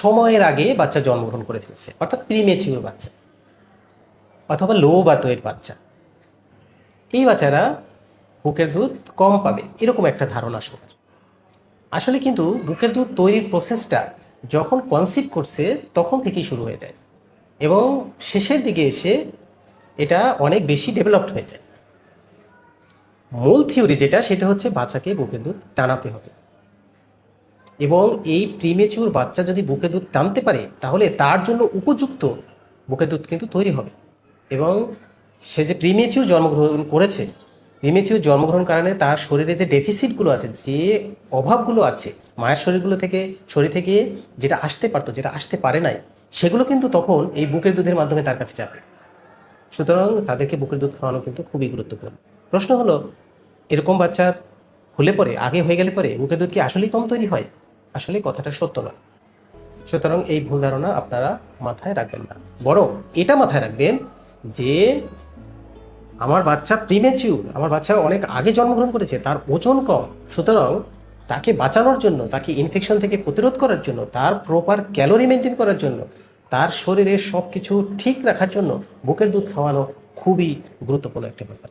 সময়ের আগে বাচ্চা জন্মগ্রহণ করে ফেলছে, অর্থাৎ প্রিমেচিউর বাচ্চা অথবা লো ওয়েট বাচ্চা। এই বাচ্চারা বুকের দুধ কম পাবে, এরকম একটা ধারণা সবার। আসলে কিন্তু বুকের দুধ তৈরির প্রসেসটা যখন কনসিভ করছে, তখন থেকেই শুরু হয়ে যায় এবং শেষের দিকে এসে এটা অনেক বেশি ডেভেলপড হয়ে যায়। মূল থিওরি যেটা, সেটা হচ্ছে বাচ্চাকে বুকের দুধ টানাতে হবে। এবং এই প্রিমেচুর বাচ্চা যদি বুকের দুধ টানতে পারে, তাহলে তার জন্য উপযুক্ত বুকের দুধ কিন্তু তৈরি হবে। এবং সে যে প্রিমেচুর জন্মগ্রহণ করেছে প্রিমেচুর জন্মগ্রহণ কারণে তার শরীরে যে ডেফিসিটগুলো আছে, যে অভাবগুলো আছে, মায়ের শরীরগুলো থেকে, শরীর থেকে যেটা আসতে পারতো, যেটা আসতে পারে নাই, সেগুলো কিন্তু তখন এই বুকের দুধের মাধ্যমে তার কাছে যাবে। সুতরাং তাদেরকে বুকের দুধ খাওয়ানো কিন্তু খুবই গুরুত্বপূর্ণ। প্রশ্ন হলো, এরকম বাচ্চার হলে পরে, আগে হয়ে গেলে পরে, বুকের দুধ কি আসলেই কম তৈরি হয়? আসলে কথাটা সত্য নয় সুতরাং এই ভুল ধারণা আপনারা মাথায় রাখবেন না। বরং এটা মাথায় রাখবেন যে আমার বাচ্চা প্রিমেচিউর আমার বাচ্চা অনেক আগে জন্মগ্রহণ করেছে, তার ওজন কম। সুতরাং তাকে বাঁচানোর জন্য, তাকে ইনফেকশন থেকে প্রতিরোধ করার জন্য, তার প্রপার ক্যালোরি মেনটেন করার জন্য, তার শরীরের সব কিছু ঠিক রাখার জন্য, বুকের দুধ খাওয়ানো খুবই গুরুত্বপূর্ণ একটা ব্যাপার।